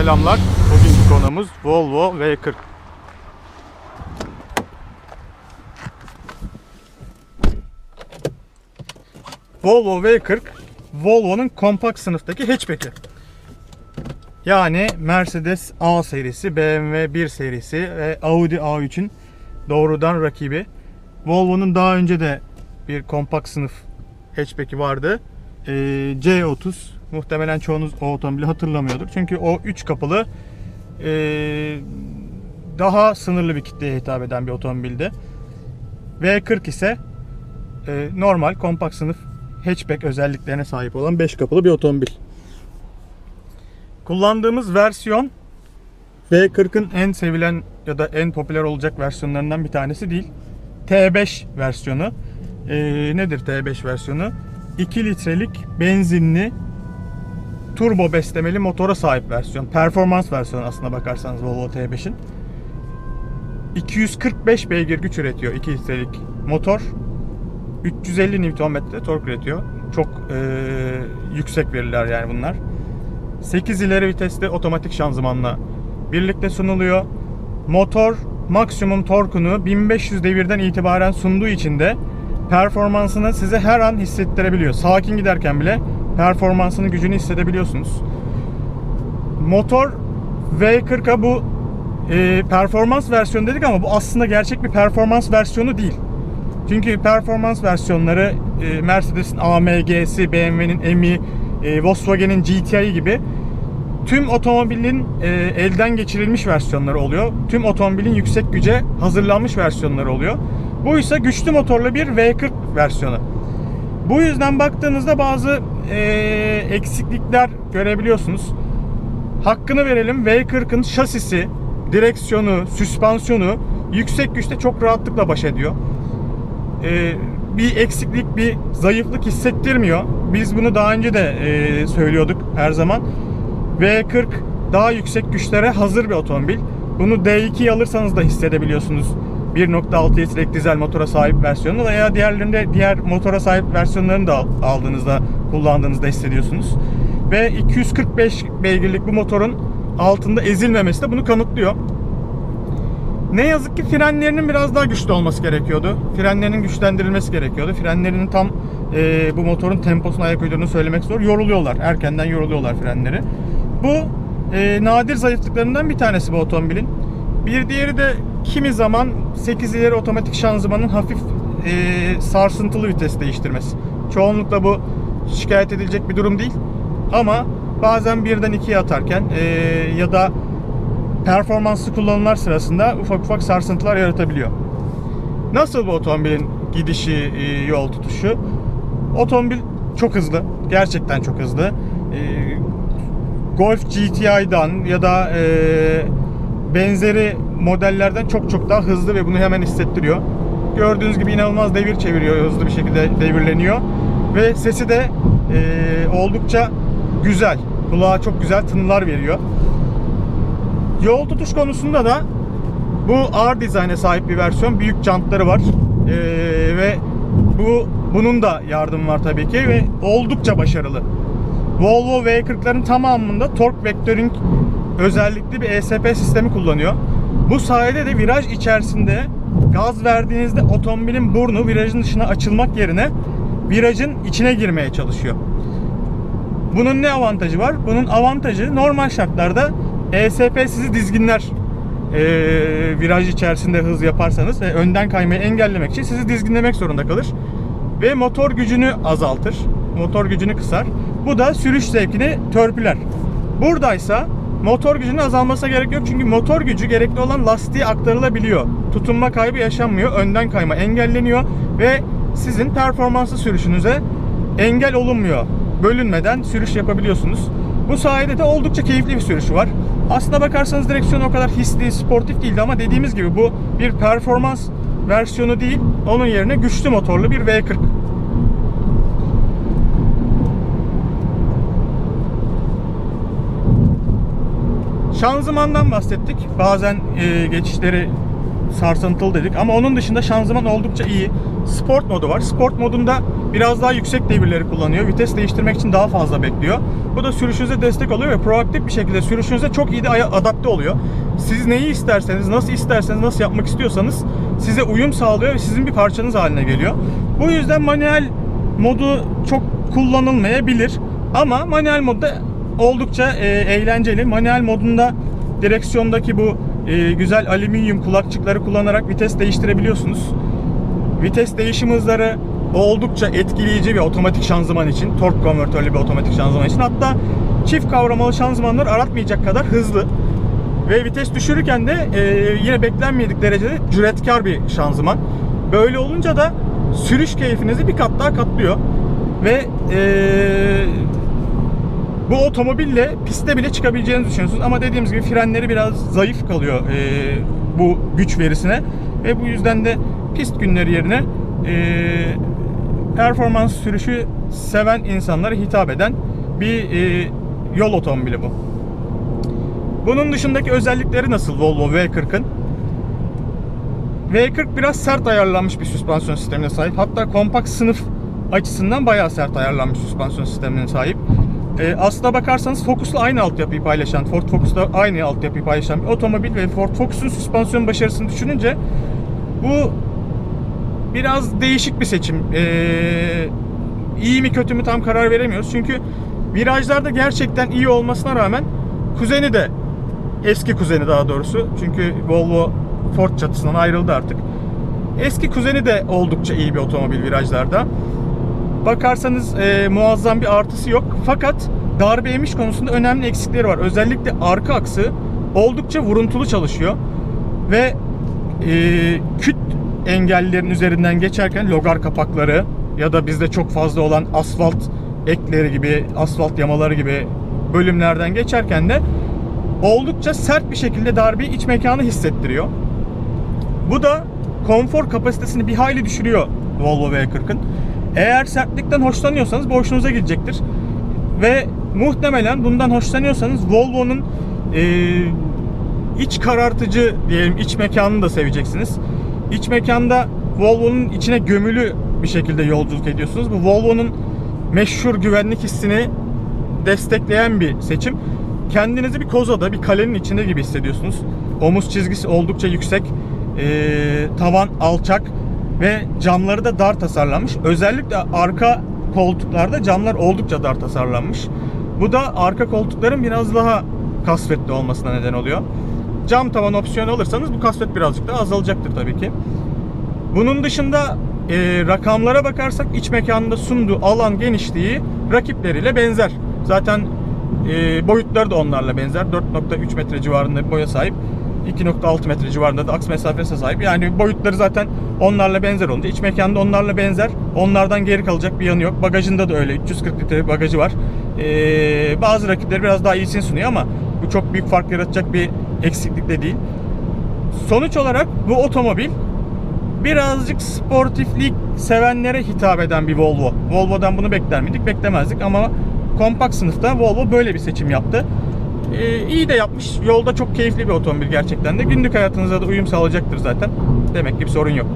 Selamlar. Bugünkü konumuz Volvo V40. Volvo V40 Volvo'nun kompakt sınıftaki hatchback'i. Yani Mercedes A serisi, BMW 1 serisi ve Audi A3'ün doğrudan rakibi. Volvo'nun daha önce de bir kompakt sınıf hatchback'i vardı. Ee, C30 muhtemelen çoğunuz o otomobili hatırlamıyordur. Çünkü o 3 kapılı ee, daha sınırlı bir kitleye hitap eden bir otomobildi. V40 ise ee, normal kompakt sınıf hatchback özelliklerine sahip olan 5 kapılı bir otomobil. Kullandığımız versiyon V40'ın en sevilen ya da en popüler olacak versiyonlarından bir tanesi değil. T5 versiyonu. Ee, nedir T5 versiyonu? 2 litrelik benzinli turbo beslemeli motora sahip versiyon. Performans versiyonu aslına bakarsanız Volvo T5'in. 245 beygir güç üretiyor 2 litrelik motor. 350 Nm tork üretiyor. Çok e, yüksek veriler yani bunlar. 8 ileri vitesli otomatik şanzımanla birlikte sunuluyor. Motor maksimum torkunu 1500 devirden itibaren sunduğu için de performansını size her an hissettirebiliyor. Sakin giderken bile performansını gücünü hissedebiliyorsunuz. Motor V40'a bu e, performans versiyonu dedik ama bu aslında gerçek bir performans versiyonu değil. Çünkü performans versiyonları e, Mercedes'in AMG'si, BMW'nin MI, e, Volkswagen'in GTI gibi tüm otomobilin e, elden geçirilmiş versiyonları oluyor. Tüm otomobilin yüksek güce hazırlanmış versiyonları oluyor. Bu ise güçlü motorlu bir V40 versiyonu. Bu yüzden baktığınızda bazı e, eksiklikler görebiliyorsunuz. Hakkını verelim V40'ın şasisi, direksiyonu, süspansiyonu yüksek güçte çok rahatlıkla baş ediyor. E, bir eksiklik, bir zayıflık hissettirmiyor. Biz bunu daha önce de e, söylüyorduk her zaman. V40 daha yüksek güçlere hazır bir otomobil. Bunu D2 alırsanız da hissedebiliyorsunuz. 1.6 litrelik dizel motora sahip versiyonu veya diğerlerinde diğer motora sahip versiyonlarını da aldığınızda kullandığınızda hissediyorsunuz. Ve 245 beygirlik bu motorun altında ezilmemesi de bunu kanıtlıyor. Ne yazık ki frenlerinin biraz daha güçlü olması gerekiyordu. Frenlerinin güçlendirilmesi gerekiyordu. Frenlerinin tam e, bu motorun temposuna ayak uydurduğunu söylemek zor. Yoruluyorlar. Erkenden yoruluyorlar frenleri. Bu e, nadir zayıflıklarından bir tanesi bu otomobilin. Bir diğeri de kimi zaman 8 ileri otomatik şanzımanın hafif e, sarsıntılı vites değiştirmesi. Çoğunlukla bu şikayet edilecek bir durum değil. Ama bazen birden ikiye atarken e, ya da performanslı kullanımlar sırasında ufak ufak sarsıntılar yaratabiliyor. Nasıl bu otomobilin gidişi, e, yol tutuşu? Otomobil çok hızlı. Gerçekten çok hızlı. E, Golf GTI'dan ya da e, benzeri modellerden çok çok daha hızlı ve bunu hemen hissettiriyor. Gördüğünüz gibi inanılmaz devir çeviriyor, hızlı bir şekilde devirleniyor. Ve sesi de e, oldukça güzel. Kulağa çok güzel tınılar veriyor. Yol tutuş konusunda da bu R dizayna sahip bir versiyon. Büyük jantları var. Ee, ve bu bunun da yardımı var tabii ki ve oldukça başarılı. Volvo V40'ların tamamında torque vectoring özellikli bir ESP sistemi kullanıyor. Bu sayede de viraj içerisinde gaz verdiğinizde otomobilin burnu virajın dışına açılmak yerine virajın içine girmeye çalışıyor. Bunun ne avantajı var? Bunun avantajı normal şartlarda ESP sizi dizginler e, viraj içerisinde hız yaparsanız ve önden kaymayı engellemek için sizi dizginlemek zorunda kalır. Ve motor gücünü azaltır. Motor gücünü kısar. Bu da sürüş zevkini törpüler. Buradaysa motor gücünün azalmasına gerek yok. Çünkü motor gücü gerekli olan lastiğe aktarılabiliyor. Tutunma kaybı yaşanmıyor. Önden kayma engelleniyor. Ve sizin performanslı sürüşünüze engel olunmuyor. Bölünmeden sürüş yapabiliyorsunuz. Bu sayede de oldukça keyifli bir sürüşü var. Aslına bakarsanız direksiyon o kadar hisli, sportif değildi ama dediğimiz gibi bu bir performans versiyonu değil. Onun yerine güçlü motorlu bir V40. Şanzımandan bahsettik. Bazen e, geçişleri sarsıntılı dedik ama onun dışında şanzıman oldukça iyi. sport modu var. Sport modunda biraz daha yüksek devirleri kullanıyor. Vites değiştirmek için daha fazla bekliyor. Bu da sürüşünüze destek oluyor ve proaktif bir şekilde sürüşünüze çok iyi de adapte oluyor. Siz neyi isterseniz, nasıl isterseniz, nasıl yapmak istiyorsanız size uyum sağlıyor ve sizin bir parçanız haline geliyor. Bu yüzden manuel modu çok kullanılmayabilir. Ama manuel modda oldukça e, eğlenceli. Manuel modunda direksiyondaki bu e, güzel alüminyum kulakçıkları kullanarak vites değiştirebiliyorsunuz. Vites değişim hızları oldukça etkileyici bir otomatik şanzıman için. Tork konvertörlü bir otomatik şanzıman için. Hatta çift kavramalı şanzımanlar aratmayacak kadar hızlı. Ve vites düşürürken de e, yine beklenmedik derecede cüretkar bir şanzıman. Böyle olunca da sürüş keyfinizi bir kat daha katlıyor. Ve e, bu otomobille piste bile çıkabileceğinizi düşünüyorsunuz. Ama dediğimiz gibi frenleri biraz zayıf kalıyor e, bu güç verisine. Ve bu yüzden de pist günleri yerine e, performans sürüşü seven insanlara hitap eden bir e, yol otomobili bu. Bunun dışındaki özellikleri nasıl Volvo V40'ın? V40 biraz sert ayarlanmış bir süspansiyon sistemine sahip. Hatta kompakt sınıf açısından bayağı sert ayarlanmış süspansiyon sistemine sahip. Ee, aslına bakarsanız Focus'la aynı altyapıyı paylaşan, Ford Focus'la aynı altyapıyı paylaşan bir otomobil ve Ford Focus'un süspansiyon başarısını düşününce bu biraz değişik bir seçim. Ee, iyi mi kötü mü tam karar veremiyoruz. Çünkü virajlarda gerçekten iyi olmasına rağmen kuzeni de eski kuzeni daha doğrusu. Çünkü Volvo Ford çatısından ayrıldı artık. Eski kuzeni de oldukça iyi bir otomobil virajlarda. Bakarsanız e, muazzam bir artısı yok. Fakat darbe yemiş konusunda önemli eksikleri var. Özellikle arka aksı oldukça vuruntulu çalışıyor. Ve e, küt engellerin üzerinden geçerken logar kapakları ya da bizde çok fazla olan asfalt ekleri gibi, asfalt yamaları gibi bölümlerden geçerken de oldukça sert bir şekilde darbeyi iç mekanı hissettiriyor. Bu da konfor kapasitesini bir hayli düşürüyor Volvo V40'ın. Eğer sertlikten hoşlanıyorsanız bu hoşunuza gidecektir. Ve muhtemelen bundan hoşlanıyorsanız Volvo'nun e, iç karartıcı diyelim iç mekanını da seveceksiniz. İç mekanda Volvo'nun içine gömülü bir şekilde yolculuk ediyorsunuz. Bu Volvo'nun meşhur güvenlik hissini destekleyen bir seçim. Kendinizi bir kozada, bir kalenin içinde gibi hissediyorsunuz. Omuz çizgisi oldukça yüksek, ee, tavan alçak ve camları da dar tasarlanmış. Özellikle arka koltuklarda camlar oldukça dar tasarlanmış. Bu da arka koltukların biraz daha kasvetli olmasına neden oluyor. Cam tavan opsiyonu alırsanız bu kasvet birazcık daha azalacaktır tabii ki. Bunun dışında e, rakamlara bakarsak iç mekanında sunduğu alan genişliği rakipleriyle benzer. Zaten e, boyutları da onlarla benzer. 4.3 metre civarında bir boya sahip. 2.6 metre civarında da aks mesafesine sahip. Yani boyutları zaten onlarla benzer olunca iç mekanda onlarla benzer. Onlardan geri kalacak bir yanı yok. Bagajında da öyle 340 litre bagajı var. Ee, bazı rakipleri biraz daha iyisini sunuyor ama bu çok büyük fark yaratacak bir eksiklik de değil. Sonuç olarak bu otomobil birazcık sportiflik sevenlere hitap eden bir Volvo. Volvo'dan bunu bekler miydik? Beklemezdik ama kompakt sınıfta Volvo böyle bir seçim yaptı. Ee, iyi de yapmış. Yolda çok keyifli bir otomobil gerçekten de. Günlük hayatınıza da uyum sağlayacaktır zaten. Demek ki bir sorun yok.